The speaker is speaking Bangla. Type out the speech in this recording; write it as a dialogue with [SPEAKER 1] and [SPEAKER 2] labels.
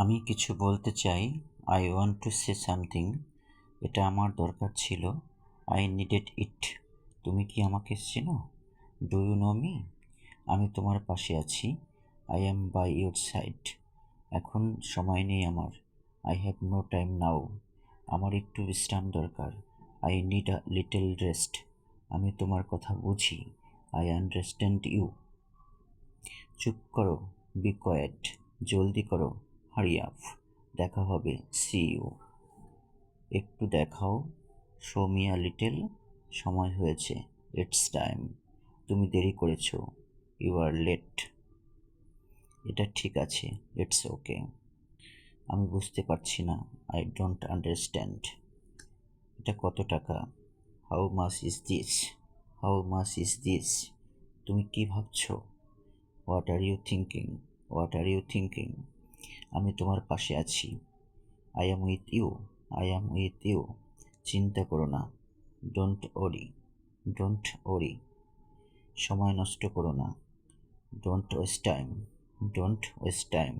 [SPEAKER 1] আমি কিছু বলতে চাই। I want to say something এটা আমার দরকার ছিল। আই নিডেড ইট তুমি কি আমাকে চেনো? ডু ইউ নো মি আমি তোমার পাশে আছি। I am by your side এখন সময় নেই আমার। I have no time now আমার একটু বিশ্রাম দরকার। I need a little rest আমি তোমার কথা বুঝি। আই আন্ডারস্ট্যান্ড ইউ চুপ করো। বি কোয়েট জলদি করো। হারি আপ দেখা হবে সি ইউ একটু দেখাও আ লিটেল সময় হয়েছে ইটস টাইম তুমি দেরি করেছ ইউ আর লেট এটা ঠিক আছে ইটস ওকে আমি বুঝতে পারছি না আই ডোন্ট আন্ডারস্ট্যান্ড এটা কত টাকা? How much is this how much is this তুমি কি ভাবছ? What are you thinking what are you thinking আমি তোমার পাশে আছি। I am with you I am with you চিন্তা করো না। ডোন্ট ওরি ডোন্ট ওরি সময় নষ্ট করো না। Don't waste time don't waste time